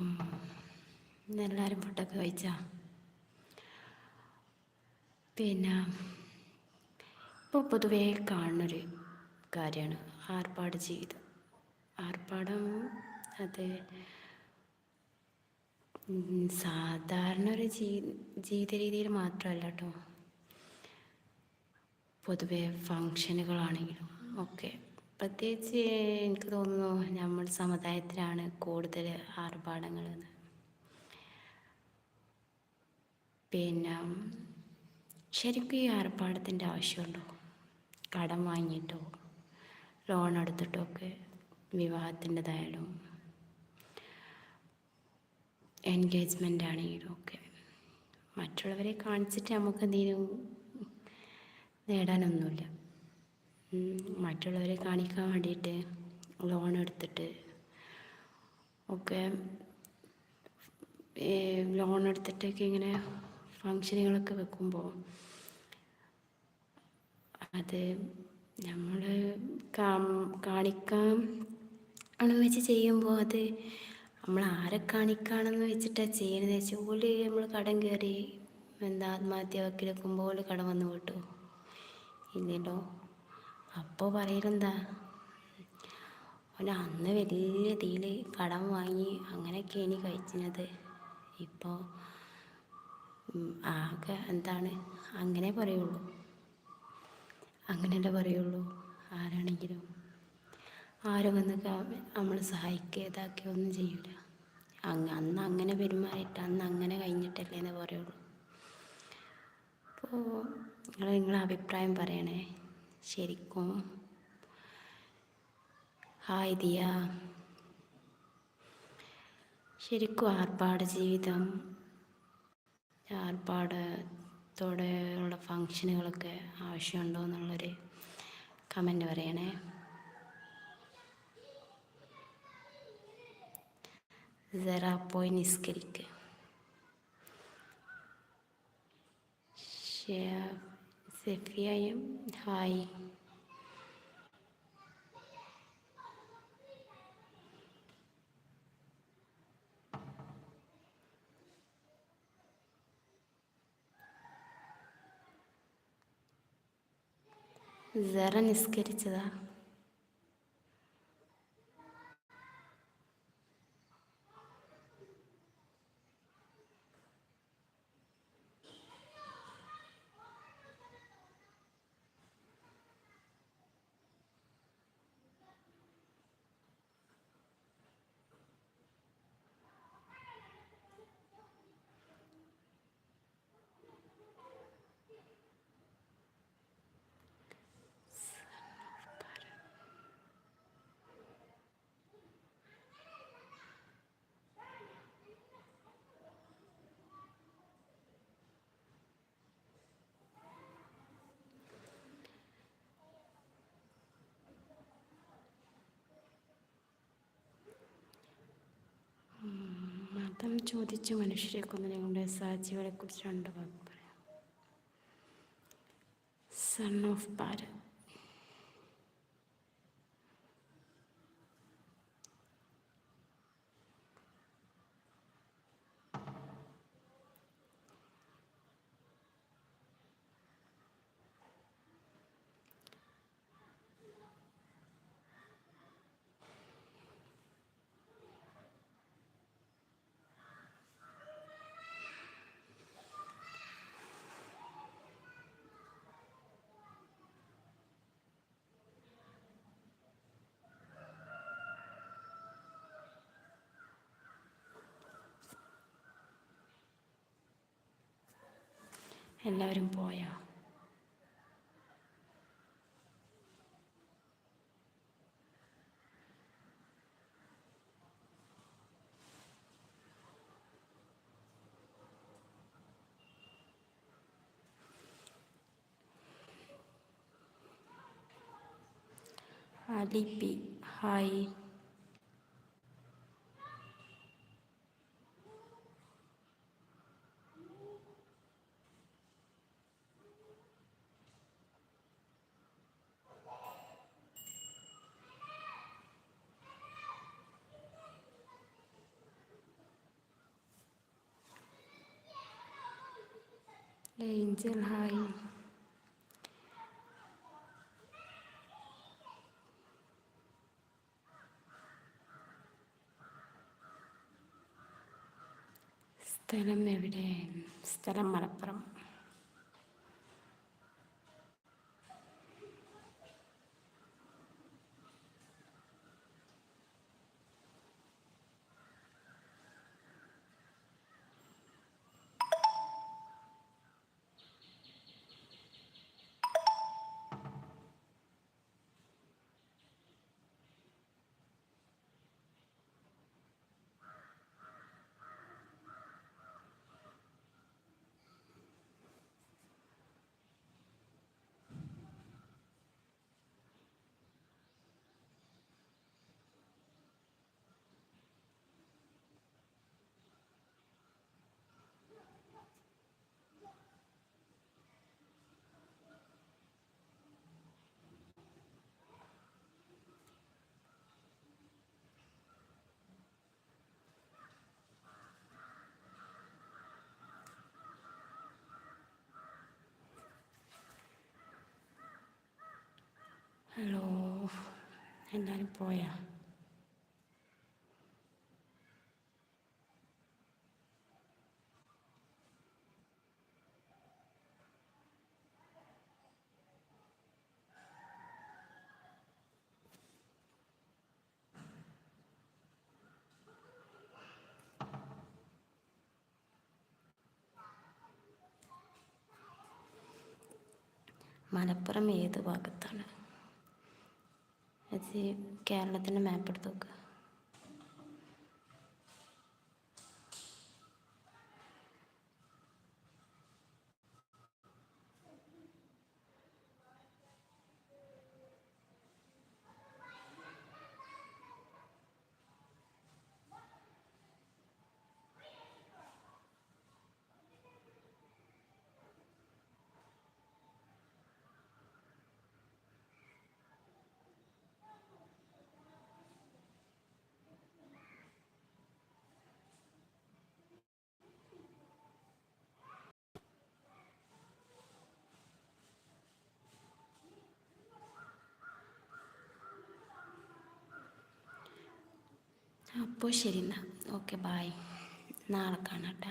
അലൈക്കും എല്ലാവരും ഫുഡൊക്കെ കഴിച്ചാ? പിന്നെ ഇപ്പോൾ പൊതുവേ കാണുന്നൊരു കാര്യമാണ് ആർപ്പാട് ജീവിതം ആർപ്പാടം അത് സാധാരണ ഒരു ജീ ജീവിത രീതിയിൽ മാത്രമല്ല കേട്ടോ പൊതുവെ ഫങ്ഷനുകളാണെങ്കിലും ഒക്കെ പ്രത്യേകിച്ച് എനിക്ക് തോന്നുന്നു നമ്മൾ സമുദായത്തിലാണ് കൂടുതൽ ആർഭാടങ്ങൾ പിന്നെ ശരിക്കും ഈ ആർഭാടത്തിന്റെ ആവശ്യമുണ്ടോ? കടം വാങ്ങിയിട്ടോ? ലോൺ എടുത്തിട്ടോ ഒക്കെ വിവാഹത്തിന്റെതായാലും എൻഗേജ്മെന്റ് ആണെങ്കിലും ഒക്കെ. മറ്റുള്ളവരെ കാണിച്ചിട്ട് നമുക്ക് എന്തെങ്കിലും നേടാനൊന്നുമില്ല. മറ്റുള്ളവരെ കാണിക്കാൻ വേണ്ടിയിട്ട് ലോൺ എടുത്തിട്ട് ഒക്കെ ലോൺ എടുത്തിട്ടൊക്കെ ഇങ്ങനെ ഫങ്ഷനുകളൊക്കെ വെക്കുമ്പോൾ അത് നമ്മൾ കാണിക്കാം ആണ് വെച്ച് ചെയ്യുമ്പോൾ അത് നമ്മൾ ആരെ കാണിക്കുകയാണെന്ന് വെച്ചിട്ടാണ് ചെയ്യുന്നത് വെച്ചാൽ ഓൽ നമ്മൾ കടം കയറി എന്താ ആത്മഹത്യ വക്കിലെക്കുമ്പോൾ ഓൽ കടം വന്ന് കിട്ടും ഇല്ലല്ലോ അപ്പോൾ പറയലെന്താ? ഓന് അന്ന് വലിയ ഇതിൽ കടം വാങ്ങി അങ്ങനെയൊക്കെ ഇനി കഴിച്ചിരുന്നത് ഇപ്പോൾ ആകെ എന്താണ്? അങ്ങനെ പറയുള്ളൂ. അങ്ങനെയല്ലേ പറയുള്ളൂ. ആരാണെങ്കിലും ആരും വന്നൊക്കെ നമ്മൾ സഹായിക്കുക ഒന്നും ചെയ്യില്ല അന്ന് അങ്ങനെ പെരുമാറിയിട്ട് അന്ന് അങ്ങനെ കഴിഞ്ഞിട്ടല്ലേ എന്ന് പറയുള്ളൂ. അപ്പോൾ നിങ്ങൾ നിങ്ങളെ അഭിപ്രായം പറയണേ. ശരിക്കും. ഹായ് ദിയ. ശരിക്കും ആർപ്പാട് ജീവിതം ആർപ്പാടത്തോടെയുള്ള ഫങ്ഷനുകളൊക്കെ ആവശ്യമുണ്ടോ എന്നുള്ളൊരു കമന്റ് പറയണേ. സെറ പോയി നിസ്കരിക്കുക സെഫിയയും ഹായ് ജറ നിസ്കരിച്ചതാ. മതം ചോദിച്ച മനുഷ്യരെ കൊന്നതിനെ സാജികളെ കുറിച്ച് രണ്ട് വാക്ക് പറയാം. സൺ ഓഫ് ഭാരത് എല്ലാവരും പോയാ. അലിപ്പി ഹായ്. ഏഞ്ചൽ ഹായ് സ്ഥലം എവിടെ? സ്ഥലം മലപ്പുറം. എല്ലാവരും പോയാ. മലപ്പുറം ഏത് ഭാഗത്താണ്? അത് കേരളത്തിന്റെ മാപ്പ് എടുത്ത് നോക്കുക അപ്പോൾ ശരി എന്നാൽ. ഓക്കെ ബായ് നാളെ കാണാം കേട്ടോ.